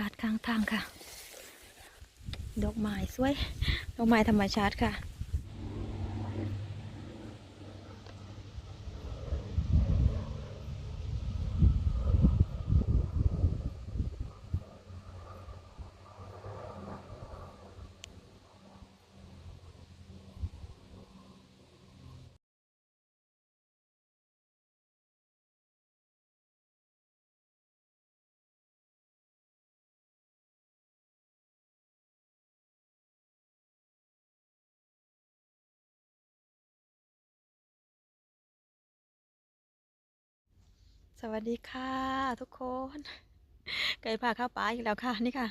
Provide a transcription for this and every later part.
ากาศข้างทางค่ะ ดอกไม้สวย ดอกไม้ธรรมชาติค่ะ สวัสดีค่ะทุกคน ไก่พาข้าวป่าอีกแล้วค่ะนี่ค่ะ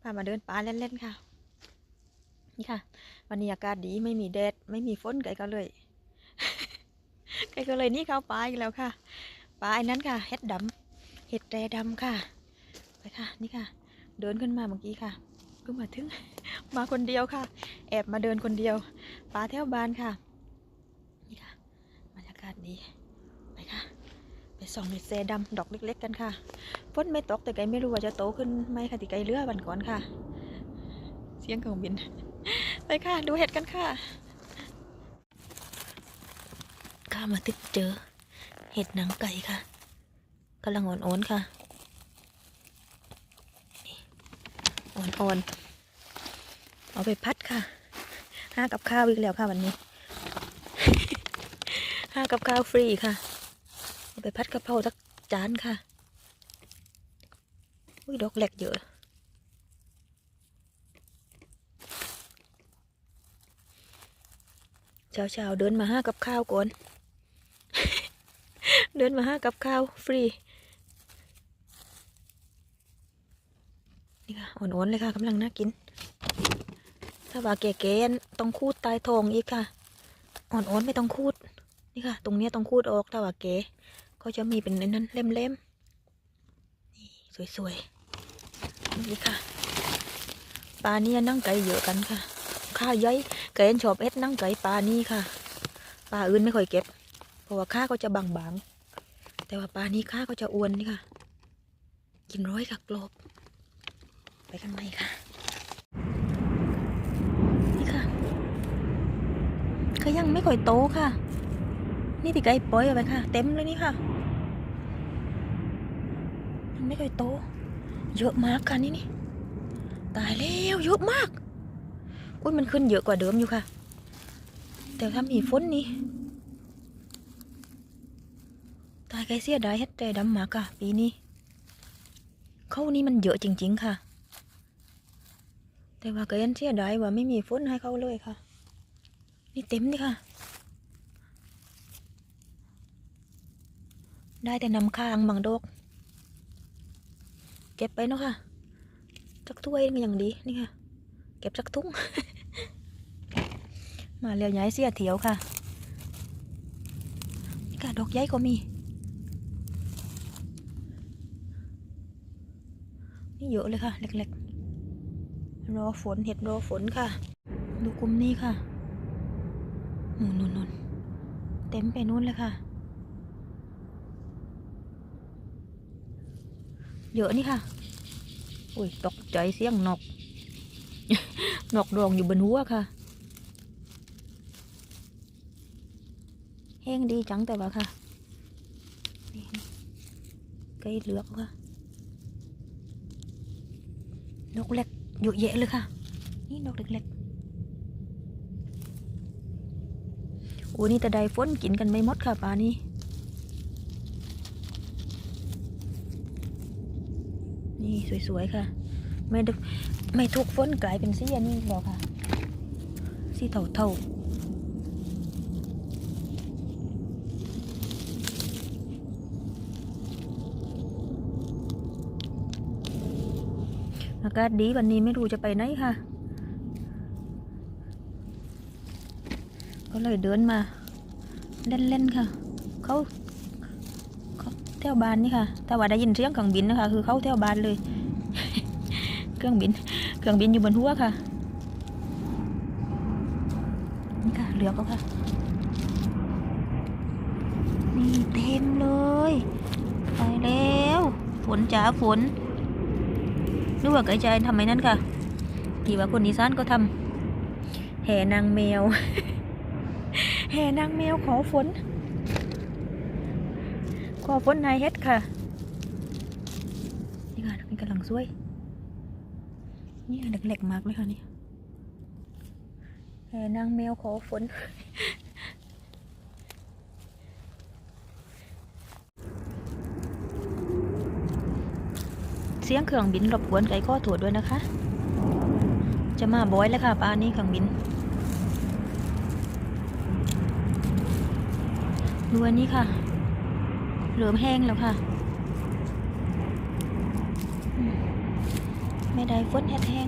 พามาเดินป่าเล่นๆค่ะ นี่ค่ะ วันนี้อากาศดีไม่มีแดดไม่มีฝนไก่ก็เลย ไก่ก็เลยนี่ข้าวป่าอีกแล้วค่ะป่าอ้นั้นค่ะเห็ดดำเห็ดแตรดำค่ะ ไปค่ะ นี่ค่ะ เดินขึ้นมาเมื่อกี้ค่ะเพิ่งมาถึงมาคนเดียวค่ะ แอบมาเดินคนเดียวป่าแถวบ้านค่ะ นี่ค่ะบรรยากาศดี สองเห็ดแซดำดอกเล็ก ๆ กันค่ะฝนไม่ตกแต่ไกไม่รู้ว่าจะโตขึ้นไหมค่ะที่ไกเรือวันก่อนค่ะ เสียงเครื่องบิน ไปค่ะ ดูเห็ดกันค่ะข้ามาติดเจอ เห็ดหนังไก่ค่ะกำลังอ่อนๆค่ะนี่อ่อนๆเอาไปพัดค่ะห้ากับข้าวอีกแล้วค่ะวันนี้ห้ากับข้าวฟรีค่ะ ไปพัดกระเพราสักจานค่ะ อุ้ยดอกแหลกเยอะเช้าเช้าๆเดินมาห้ากับข้าวก่อน เดินมาห้ากับข้าว ฟรี นี่ค่ะอ่อนๆเลยค่ะกำลังน่ากิน ถ้าว่าแก่ๆต้องคูดตายทองอีกค่ะ อ่อนๆไม่ต้องคูด นี่ค่ะ ตรงเนี้ยต้องคูดออกถ้าว่าแก่ ก็จะมีเป็นนั้นเล่มๆนี่สวยๆนี่ค่ะปลาเนี่ยนั่งไก่เยอะกันค่ะข้าย้อยไก่เอ็นชอบเอ็ดนั่งไก่ปลานี่ค่ะปลาอื่นไม่ค่อยเก็บ เพราะว่าข้าก็จะบางๆแต่ว่าปลานี้ข้าก็จะอ้วนนี่ค่ะ กินร้อยค่ะกลบ ไปกันไหมค่ะนี่ค่ะก็ยังไม่ค่อยโตค่ะ นี่ที่ไก่ปล่อยเอาไปค่ะ เต็มเลยนี่ค่ะยังไม่ค่อยโต เยอะมากค่ะนี่นี่ตายแล้วเยอะมากอุ้ยมันขึ้นเยอะกว่าเดิมอยู่ค่ะ แต่ถ้ามีฝนนี่ตายไก่เสียดายเฮ็ดแต่ดำมากค่ะ ปีนี้เข้านี่มันเยอะจริง ๆ ค่ะ แต่ว่าก็ยันเสียดายว่าไม่มีฝนให้เขาเลยค่ะ นี่เต็มนี่ค่ะ ได้แต่นำข้างบางดอกเก็บไปเนาะค่ะสักถ้วยก็ยังดีนี่ค่ะ เก็บสักทุ่ง มาเรียวย้ายเสียเถียวค่ะนี่ค่ะดอกใหญ่ก็มี นี่เยอะเลยค่ะ เล็กๆ รอฝนเห็ดรอฝนค่ะ ดูกลุ่มนี้ค่ะนู่นนู่นนู่นเต็มไปนู่นเลยค่ะ เยอะนี่ค่ะ อุ้ยตกใจเสียงนก นกดองอยู่บนหัวค่ะ แห้งดีจังแต่ว่าค่ะนี่ไก่เหลือกค่ะ นกเล็กเยอะแยะเลยค่ะ นี่นกเล็กๆโอ้นี่แต่ใดฝนกินกันไม่หมดค่ะปลานี้ นี่สวยๆค่ะ ไม่ได้ไม่ทุกฝนกลายเป็นสีอันนี้หรอกค่ะ สีเทาๆอากาศดีวันนี้ไม่รู้จะไปไหนค่ะ ก็เลยเดินมา เล่นๆค่ะ เขา แถวบ้านนี่ค่ะแต่ว่าได้ยินเสียงเครื่องบินนะคะ คือเขาแถวบ้านเลย เครื่องบิน เครื่องบินอยู่บนหัวค่ะ นี่ค่ะเหลือกแล้วค่ะ นี่เต็มเลยไปแล้วฝนจ๋าฝนรู้ว่าไกใจทำไมนั่นค่ะกี่ว่าคนอีสานก็ทำแห่นางแมว แห่นางแมวขอฝน ขอฝนนายเฮ็ดค่ะ นี่ค่ะมันกำลังสวย นี่ค่ะเล็กๆมากเลยค่ะนี่แห่นางแมวขอฝนเสียงเครื่องบินรบกวนไก่ข้อถวดด้วยนะคะ จะมาบอยแล้วค่ะป้านี้เครื่องบินดูอันนี้ค่ะ เหลือมแห้งแล้วค่ะ ไม่ได้ฟุตแห้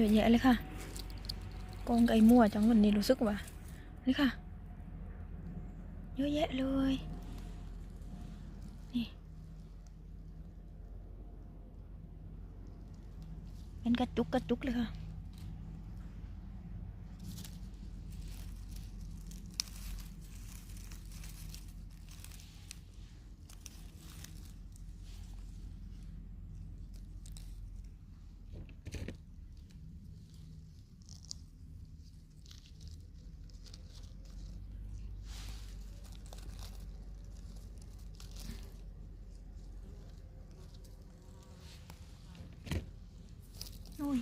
เยอะแยะเลยค่ะกองไก่มั่วจังวันนี้รู้สึกว่านี่ค่ะ เยอะแยะเลยนี่เป็นกระจุกกระจุกเลยค่ะ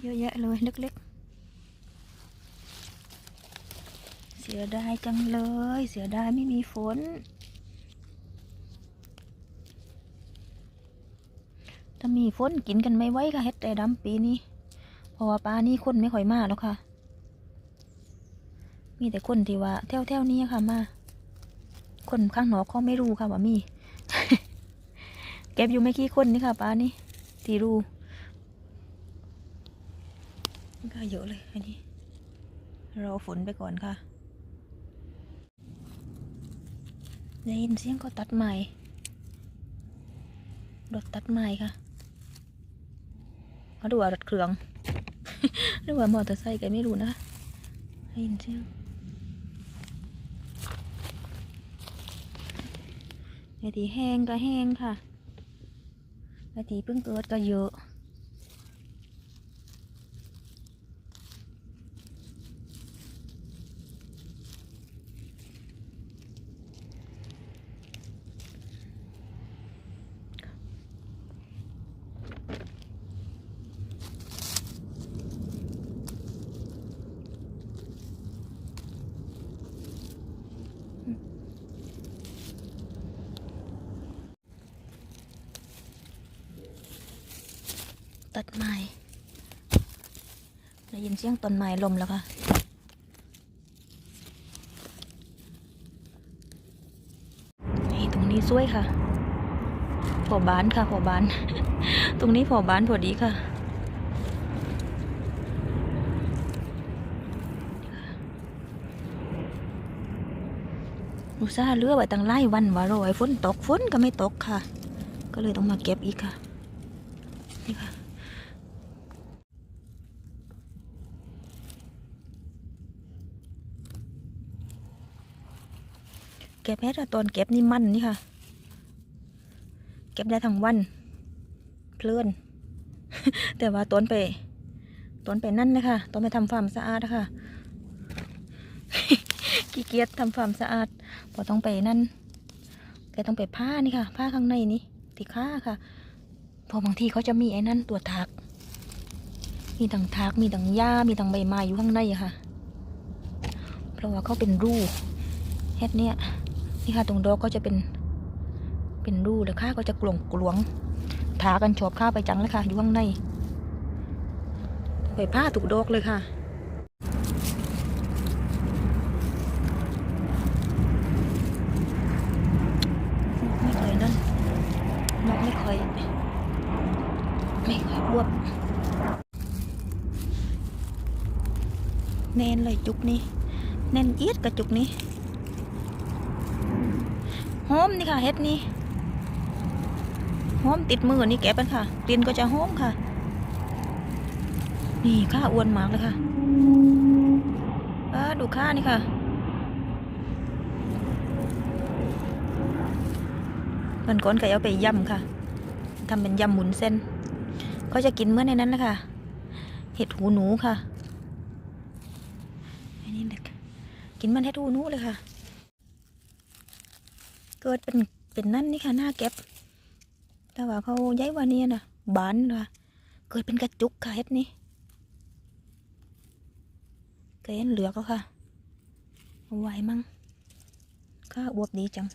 เยอะแยะเลยเล็กๆ เสียดายจังเลย เสียดายไม่มีฝนถ้ามีฝนกินกันไม่ไหวค่ะเฮ็ดแต่ดำปีนี้ เพราะว่าปลานี่คนไม่ค่อยมาแล้วค่ะ มีแต่คนที่ว่าแถวๆนี้ค่ะมา คนข้างนอกเขาไม่รู้ค่ะว่ามี เก็บอยู่ไม่กี่คนนี่ค่ะปลานี่ที่รู้ เยอะเลยอันนี้รอฝนไปก่อนค่ะได้ยินเสียงก็ตัดไม้รถตัดไม้ค่ะมาดูว่ารถเครื่องหรือว่ามอเตอร์ไซค์ก็ไม่รู้นะได้ยินเสียงไอทีแห้งก็แห้งค่ะไอทีเพิ่งเกิดก็เยอะ ตัดไม้ ได้ยินเสียงต้นไม้ลมแล้วค่ะนี่ตรงนี้สวยค่ะพอบานค่ะพอบาน ตรงนี้พอบานพอดีค่ะอุตส่าห์เลือไว้ตั้งไล่วันว่าโรยฝนตกฝนก็ไม่ตกค่ะ ก็เลยต้องมาเก็บอีกค่ะ นี่ค่ะ เก็บให้ตอนเก็บนี่มันนี่ค่ะ เก็บได้ทั้งวันเพลินแต่ว่าตอนไปตอนไปนั่นนะคะตอนไปทำความสะอาดนะคะขี้เกียจทำความสะอาดพอต้องไปนั่นแกต้องไปผ้านี่ค่ะ ผ้าข้างในนี่ที่ข้าค่ะ พอบางทีเขาจะมีไอ้นั่นตัวถัก มีทั้งถักมีทั้งหญ้ามีทั้งใบไม้อยู่ข้างในอะค่ะ เพราะว่าเขาเป็นรูเฮ็ดเนี่ย นี่ค่ะตรงดอกก็จะเป็นเป็นรูแล้วข้าก็จะกลวงกลวงถากันชอบข้าไปจังเลยค่ะ อยู่ข้างในไปผ้าถูกดอกเลยค่ะไม่เคยนั่นนกไม่เคยไม่เคยรวบแน่นเลยจุกนี่แน่นเอียดกระจุกนี้ หอมนี่ค่ะเฮ็ดนี่หอมติดมือนี่แกะเป็นค่ะกลิ่นก็จะหอมค่ะ นี่ข้าอ้วนมากเลยค่ะเออดูข้านี่ค่ะมันก้อนก่เอาไปยำค่ะทำเป็นยำหมุนเส้น ก็จะกินเมื่อในนั้นนะคะเห็ดหูหนูค่ะอันนี้แหละกินมันเห็ดหูหนูเลยค่ะ เกิดเป็นเป็นนั่นนี่ค่ะหน้าเก็บแต่ว่าเขาย้ายวันนี้นะบานว่ะเกิดเป็นกระจุกค่ะเฮ็ดนี่เกนเหลือก็ค่ะไหวมั้งข้าอวบดีจัง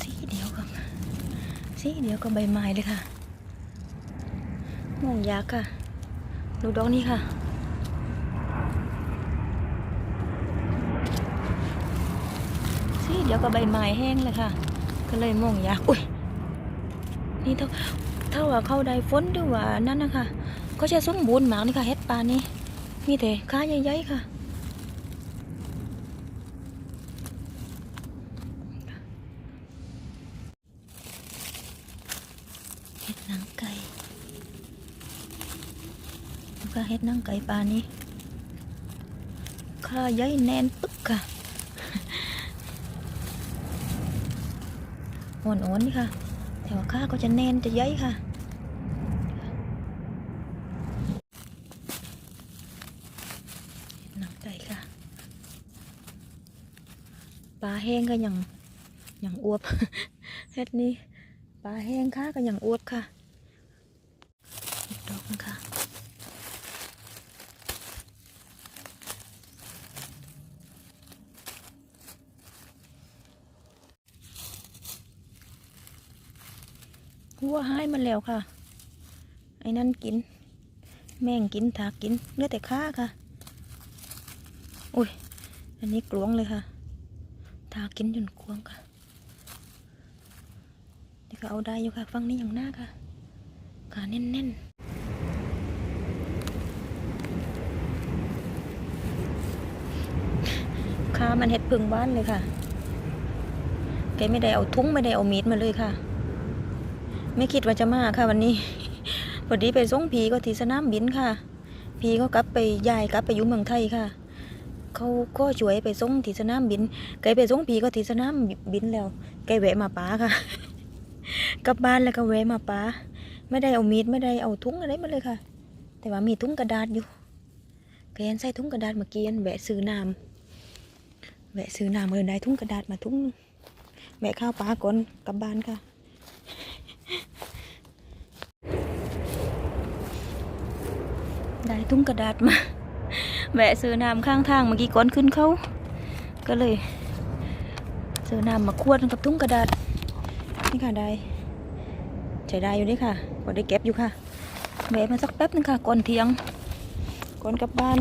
สีเดียวกับ สีเดียวกับใบไม้เลยค่ะม่วงยักษ์ค่ะ ดูดอกนี้ค่ะ สีเดียวกับใบไม้แห้งเลยค่ะ ก็เลยม่วงยักษ์ อุ้ย นี่ถ้าถ้าว่าเข้าได้ฝนหรือว่านั่นนะคะก็จะสมบูรณ์มากนี่ค่ะเฮ็ดปลานี่มีแต่ขาใหญ่ๆค่ะ เห็ดนังไก่แล้วก็เห็ดนังไก่ปลานี้ข้าย้ายแน่นปึ๊กค่ะอ่อนๆนี่ค่ะ แต่ว่าข้าก็จะแน่นจะย้ายค่ะนังไก่ค่ะปลาแห้งก็ยังยังอวบเห็ดนี้ ปลาแห้งค่ะก็ยังอวบค่ะดอกนึงค่ะวัวหายมันแล้วค่ะ ไอ้นั่นกิน แม่งกินถากกินเนื้อแต่ข้าค่ะ อุ้ย อันนี้กลวงเลยค่ะ ถากกินจนกลวงค่ะ ก็เอาได้อยู่ค่ะฟังนี้อย่างหน้าค่ะขาแน่นๆขามันเห็ดพึ่งบ้านเลยค่ะ แกไม่ได้เอาทุ้งไม่ได้เอามีดมาเลยค่ะ ไม่คิดว่าจะมาค่ะ วันนี้พอดีไปส่งผีก็ที่สนามบินค่ะ ผีก็กลับไปยายกลับไปอยู่เมืองไทยค่ะ เขาก็ช่วยไปส่งที่สนามบินไกไปส่งผีก็ที่สนามบินแล้วไกแวะมาป้าค่ะ กลับบ้านแล้วก็แวะมาป้าไม่ได้เอามีดไม่ได้เอาถุงอะไรมาเลยค่ะ แต่ว่ามีถุงกระดาษอยู่แกยันใส่ถุงกระดาษเมื่อกี้นแวะซื้อน้ำแวะซื้อน้ำเลยได้ถุงกระดาษมาถุงหนึ่งแวะข้าวปลาก่อนกลับบ้านค่ะได้ถุงกระดาษมาแวะซื้อน้ำข้างทางเมื่อกี้ก่อนขึ้นเขาก็เลยซื้อน้ำมาขวดหนึ่งกับถุงกระดาษนี่ค่ะได้ ใช้ได้อยู่นี่ค่ะพอได้เก็บอยู่ค่ะแวะมาสักแป๊บนึงค่ะก่อนเที่ยงก่อนกลับบ้าน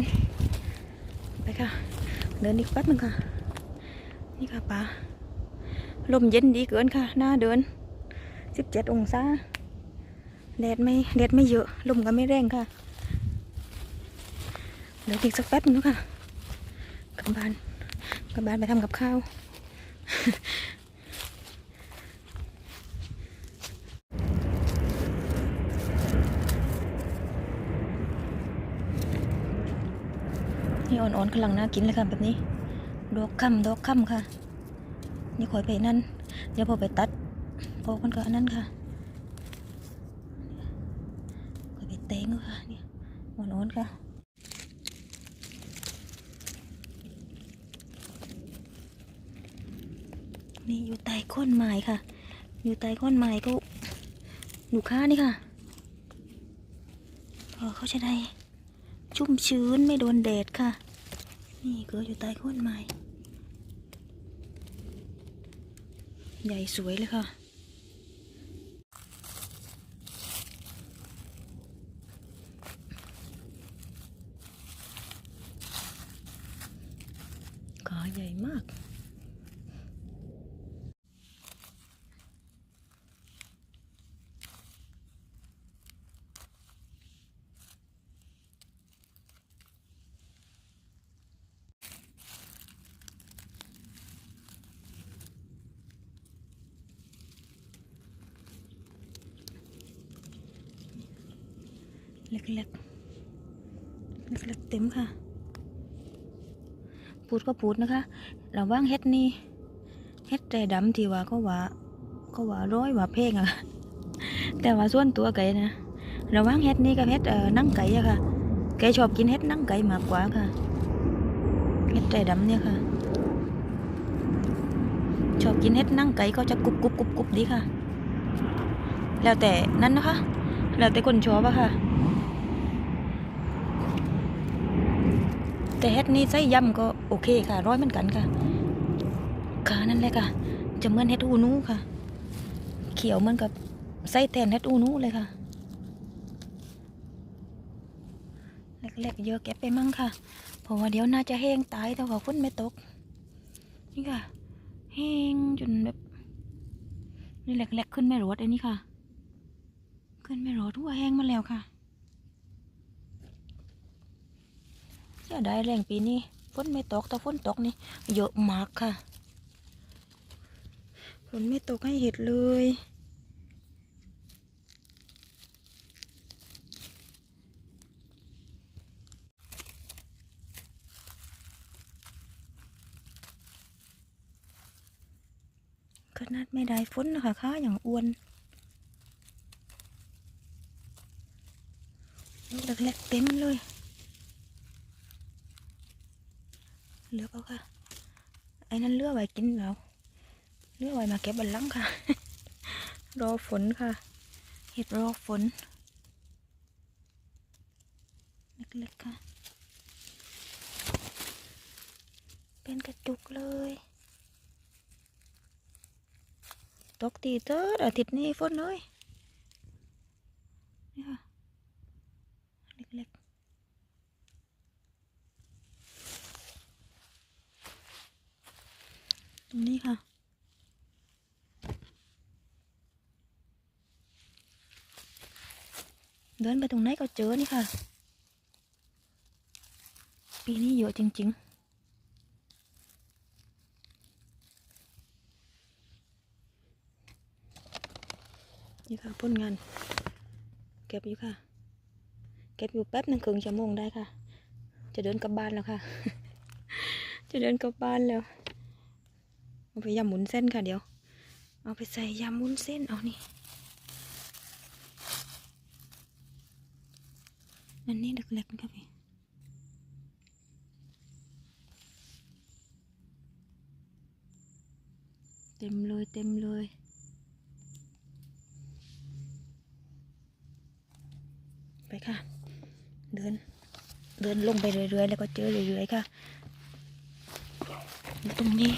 ไปค่ะ เดินอีกแป๊บนึงค่ะ นี่ค่ะป้าลมเย็นดีเกินค่ะ หน้าเดิน 17 องศาแดดไม่แดดไม่เยอะลมก็ไม่แรงค่ะเดี๋ยวอีกสักแป๊บนึงค่ะกลับบ้านกลับบ้านไปทำกับข้าว นี่อ่อนๆกำลังน่ากินเลยค่ะแบบนี้ ดอกคำดอกคำค่ะ นี่คอยไปนั่น เดี๋ยวพอไปตัดพอคนก็อันนั้นค่ะคอยไปเต้งค่ะนี่อ่อนๆค่ะนี่อยู่ใต้โค้นไม้ค่ะ อยู่ใต้โค้นไม้ก็ลูค้านี่ค่ะ พอเขาจะได้ ชุ่มชื้นไม่โดนแดดค่ะ นี่เกิดอยู่ใต้โคนไม้ใหญ่สวยเลยค่ะ ขาใหญ่มาก เล็กๆเล็กๆเต็มค่ะพูดก็พูดนะคะระว่างเฮ็ดนี่เฮ็ดใจดำที่ว่าก็ว่าก็ว่าร้อยว่าเพลงอะแต่ว่าส่วนตัวไก่นะระว่างเฮ็ดนี่กับเฮ็ดนั่งไก่อะค่ะไก่ชอบกินเฮ็ดนั่งไก่มากกว่าค่ะเฮ็ดใจดำเนี่ยค่ะ ชอบกินเฮ็ดนั่งไก่ก็จะกรุบกรุบกรุบกรุบดีค่ะ แล้วแต่นั้นนะคะ แล้วแต่คนชอบอะค่ะ แต่เฮ็ดนี่ใส่ยำก็โอเคค่ะ ร้อยเหมือนกันค่ะ ค่ะนั่นแหละค่ะ จะเหมือนเฮ็ดอูนูค่ะ เขียวเหมือนกับไส้แทนเฮ็ดอูนูเลยค่ะเล็กๆเยอะเก็บไปมั่งค่ะเพราะว่าเดี๋ยวน่าจะแห้งตายแต่ว่าฝนไม่ตก นี่ค่ะ แห้งจนแบบนี่เล็กๆขึ้นไม่รอดอันนี้ค่ะ ขึ้นไม่รอดทั่วแห้งมาแล้วค่ะ เสียดายแรงปีนี้ฝนไม่ตกแต่ฝนตกนี่เยอะมากค่ะฝนไม่ตกให้เห็ดเลยขนาดไม่ได้ฝนนะคะข้าอย่างอ้วนลูกเล็กๆเต็มเลย เลือกเอาค่ะไอ้นั่นเลือกไว้กินแล้วเลือกไว้มาเก็บบันลังค่ะ รอฝนค่ะ เห็ดรอฝนเล็กๆค่ะ เป็นกระจุกเลยตกตีเตอร์อาทิตย์นี้ฝนเลยนี่ค่ะ เล็กๆ ตรงนี้ค่ะ เดินไปตรงไหนก็เจอนี่ค่ะ ปีนี้เยอะจริง ๆนี่ค่ะผลงานเก็บอยู่ค่ะ เก็บอยู่แป๊บหนึ่งครึ่งชั่วโมงได้ค่ะ จะเดินกลับบ้านแล้วค่ะ จะเดินกลับบ้านแล้ว เอาไปยำหมุนเส้นค่ะเดี๋ยว เอาไปใส่ยำหมุนเส้นเอานี่อันนี้เล็กๆนะครับพี่เต็มเลยเต็มเลยไปค่ะ เดิน เดินลงไปเรื่อยๆ แล้วก็เจอเรื่อยๆ ค่ะ ตรงนี้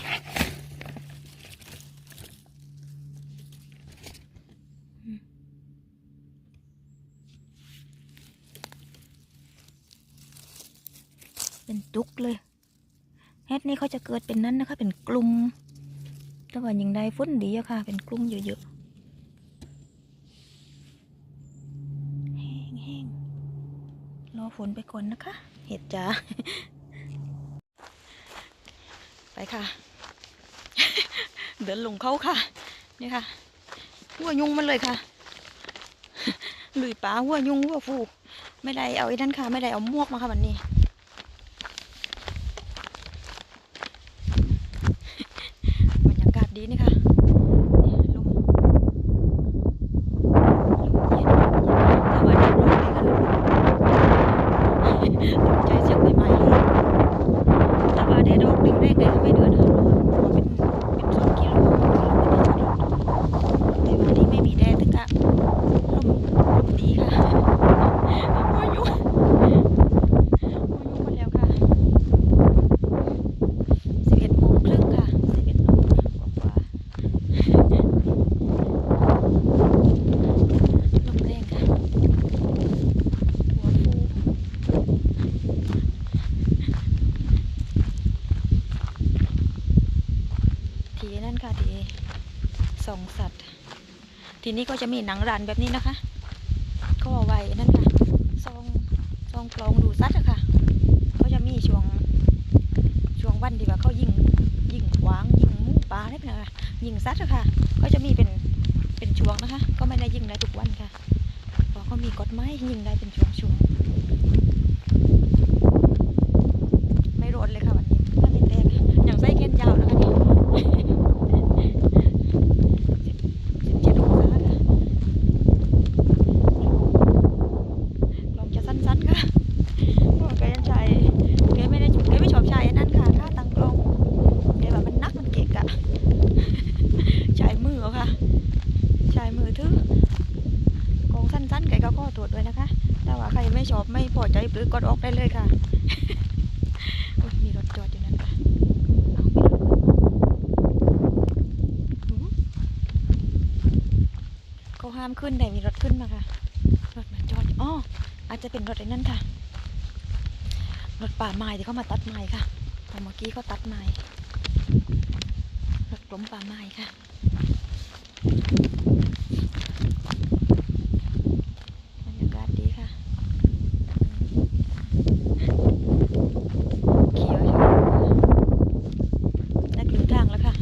เป็นจุกเลยเฮ็ดนี่เขาจะเกิดเป็นนั้นนะคะ เป็นกลุ่มแต่ว่าอย่างใดฟุ้นดีอะค่ะ เป็นกลุ่มเยอะๆแห้งๆรอฝนไปก่อนนะคะ เห็ดจ้าไปค่ะ เดินลงเขาค่ะ นี่ค่ะ หัวยุงมันเลยค่ะลุยป่าหัวยุงหัวฟู ไม่ได้เอาไอ้นั่นค่ะ ไม่ได้เอามวกมาค่ะวันนี้ บรรยากาศดีนี่ค่ะนี่ลม เย็นแต่ว่าน้ำร้อนไม่ขึ้นตกใจเสียงใหม่ๆแต่ว่าได้ดอกดึงได้ไกลก็ไม่เดือดค่ะเพราะว่าเป็นเป็นสองกิโลแต่ว่าที่ไม่มีแดดตึกอะลมลมดีค่ะโอ้ยยุ่งโอ้ยยุ่งมาแล้วค่ะสิบเอ็ดโมงครึ่งค่ะสิบเอ็ดโมงกว่าๆลมแรงค่ะ หัวฟูทีนั่นค่ะทีส่องสัตว์ ทีนี้ก็จะมีหนังรันแบบนี้นะคะ ก็เอาไว้นั่นค่ะซองซองกลองดูซัดอะค่ะเขาจะมีช่วงช่วงวันที่ว่าเขายิงยิงขวางยิงหมูปลาได้เป็นอะไรยิงซัดอะค่ะ ก็จะมีเป็นเป็นช่วงนะคะ ก็ไม่ได้ยิงได้ทุกวันค่ะเพราะเขามีกฎไม้ยิงได้เป็นช่วงช่วงไม่รดเลยค่ะวันนี้ถ้าไม่แตกอย่างไส้แขนยาวนะคะนี่สิบเจ็ดองศาค่ะลองจะสั้นๆค่ะเพราะว่าแกยังใช้แกไม่ได้แกไม่ชอบใช้อันนั้นค่ะค่าตังกลองแกแบบมันนักมันเกะกะ ใช้มือเอาค่ะ ใช้มือถือกองสั้นๆไก่ก็ขอโทษด้วยนะคะ แต่ว่าใครไม่ชอบไม่พอใจห รือกดออกได้เลยค่ะอุ๊ยมีรถจอดอยู่นั่นค่ะเอามีรถอื้อหือเขาห้ามขึ้นแต่มีรถขึ้นมาค่ะ รถมาจอดอ๋ออาจจะเป็นรถไอ้นั่นค่ะ รถป่าไม้ที่เขามาตัดไม้ค่ะแต่เมื่อกี้เขาตัดไม้รถกลมป่าไม้ค่ะ บรรยากาศดีค่ะเขียวชมได้กลิ่นทางแล้วค่ะ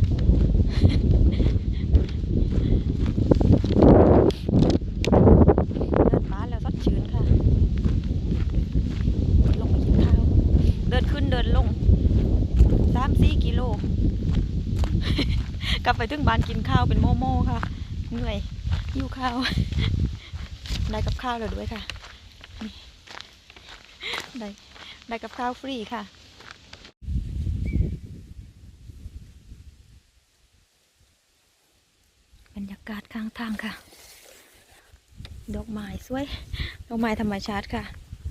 เดินมาแล้วสดชื่นค่ะ ลงไปกินข้าว เดินขึ้นเดินลงสามสี่กิโล กลับไปถึงบ้านกินข้าวเป็นโมโม่ค่ะ เหนื่อยหิวข้าว ได้กับข้าวเลยด้วยค่ะ ได้ได้กับข้าวฟรีค่ะบรรยากาศข้างทางค่ะ ดอกไม้สวย ดอกไม้ธรรมชาติค่ะ เดี๋ยวล้างมือแป๊บค่ะ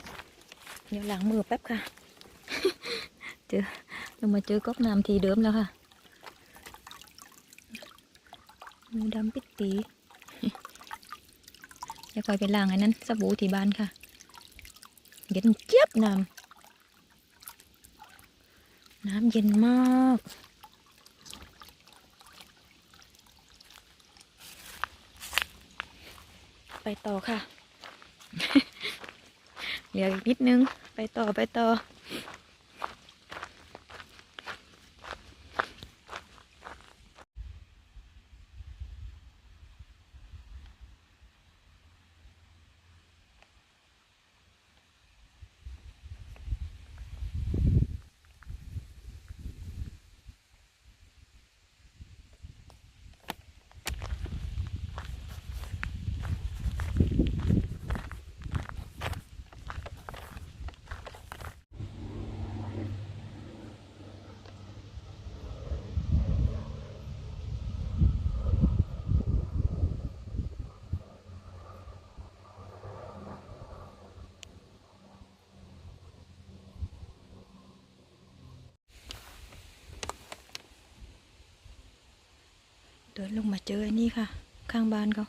เจอเรามาเจอก๊อกน้ำทีเดิมแล้วค่ะ มือดำปิดตี จะค อยไปล้างอันนั้นสบู่ที่บ้านค่ะเย็นเจี๊ยบน้ำน้ำเย็นมากไปต่อค่ะ เหลืออีกนิดนึง ไปต่อไปต่อ เดินลงมาเจออันนี้ค่ะ ข้างบ้านเขา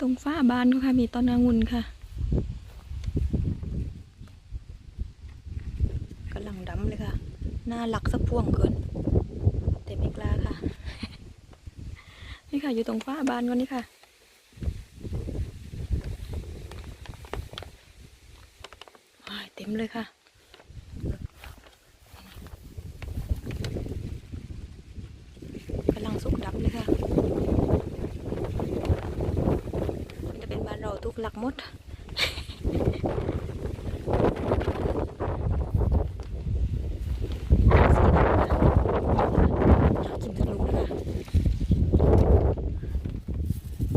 ตรงฝ้าบ้านเขาค่ะ มีต้นองุ่นค่ะกำลังดำเลยค่ะ หน้าหลักสักพวงเกิน แต่ไม่กล้าค่ะ นี่ค่ะ อยู่ตรงฝ้าบ้านเขานี่ค่ะเต็มเลยค่ะ กำลังสุกดับเลยค่ะ มันจะเป็นบ้านเราทุก หลักมดกินทะลุเลยค่ะ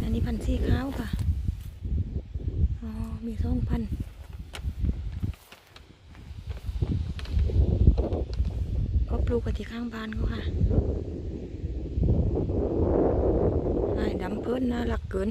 อันนี้พันธุ์สีขาวค่ะ อ๋อ มีสองพันธุ์ก็ปลูกกันที่ข้างบ้านเขาค่ะไอ้ดำเพิ่นน่ารักเกิน